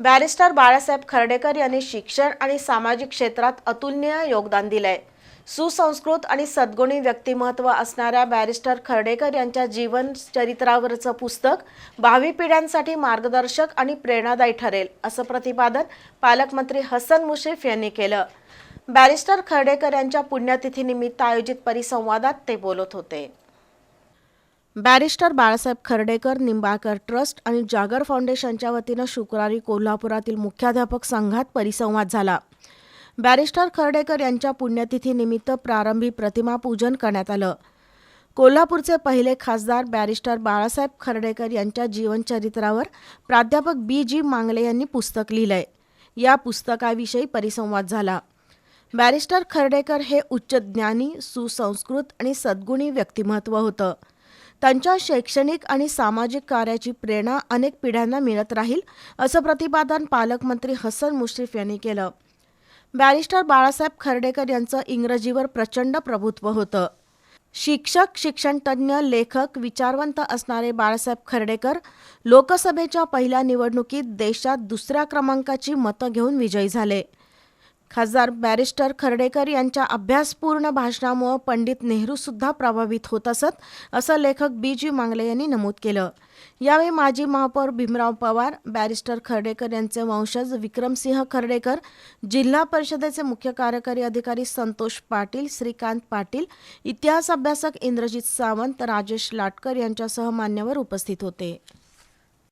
Barrister Balasaheb Khardekar यांनी शिक्षण आणि सामाजिक क्षेत्रात अतुलनीय योगदान दिलंय. सुसंस्कृत आणि सद्गुणी व्यक्तिमत्व असणाऱ्या बॅरिस्टर खर्डेकर यांच्या जीवन चरित्रावरचं पुस्तक भावी पिढ्यांसाठी मार्गदर्शक आणि प्रेरणादायी ठरेल असं प्रतिपादन पालकमंत्री हसन मुश्रीफ यांनी केलं. बॅरिस्टर खर्डेकर यांच्या पुण्यतिथीनिमित्त आयोजित परिसंवादात ते बोलत होते. बॅरिस्टर बाळासाहेब खर्डेकर निंबाळकर ट्रस्ट आणि जागर फाउंडेशनच्या वतीनं शुक्रवारी कोल्हापुरातील मुख्याध्यापक संघात परिसंवाद झाला. बॅरिस्टर खर्डेकर यांच्या पुण्यतिथीनिमित्त प्रारंभी प्रतिमा पूजन करण्यात आलं. कोल्हापूरचे पहिले खासदार बॅरिस्टर बाळासाहेब खर्डेकर यांच्या जीवनचरित्रावर प्राध्यापक बी जी मांगले यांनी पुस्तक लिहिलंय. या पुस्तकाविषयी परिसंवाद झाला. बॅरिस्टर खर्डेकर हे उच्च ज्ञानी सुसंस्कृत आणि सद्गुणी व्यक्तिमत्व होतं. त्यांच्या शैक्षणिक आणि सामाजिक कार्याची प्रेरणा अनेक पिढ्यांना मिळत राहील असं प्रतिपादन पालकमंत्री हसन मुश्रीफ यांनी केलं. बॅरिस्टर बाळासाहेब खर्डेकर यांचं इंग्रजीवर प्रचंड प्रभुत्व होतं. शिक्षक शिक्षणतज्ज्ञ लेखक विचारवंत असणारे बाळासाहेब खर्डेकर लोकसभेच्या पहिल्या निवडणुकीत देशात दुसऱ्या क्रमांकाची मतं घेऊन विजयी झाले. खासदार बॅरिस्टर खर्डेकर यांच्या अभ्यासपूर्ण भाषणामुळे पंडित नेहरू सुद्धा प्रभावित होत असत असं लेखक बी जी मांगले यांनी नमूद केलं. यावेळी माजी महापौर भीमराव पवार बॅरिस्टर खर्डेकर यांचे वंशज विक्रमसिंह खर्डेकर जिल्हा परिषदेचे मुख्य कार्यकारी अधिकारी संतोष पाटील श्रीकांत पाटील इतिहास अभ्यासक इंद्रजित सावंत राजेश लाटकर यांच्यासह मान्यवर उपस्थित होते.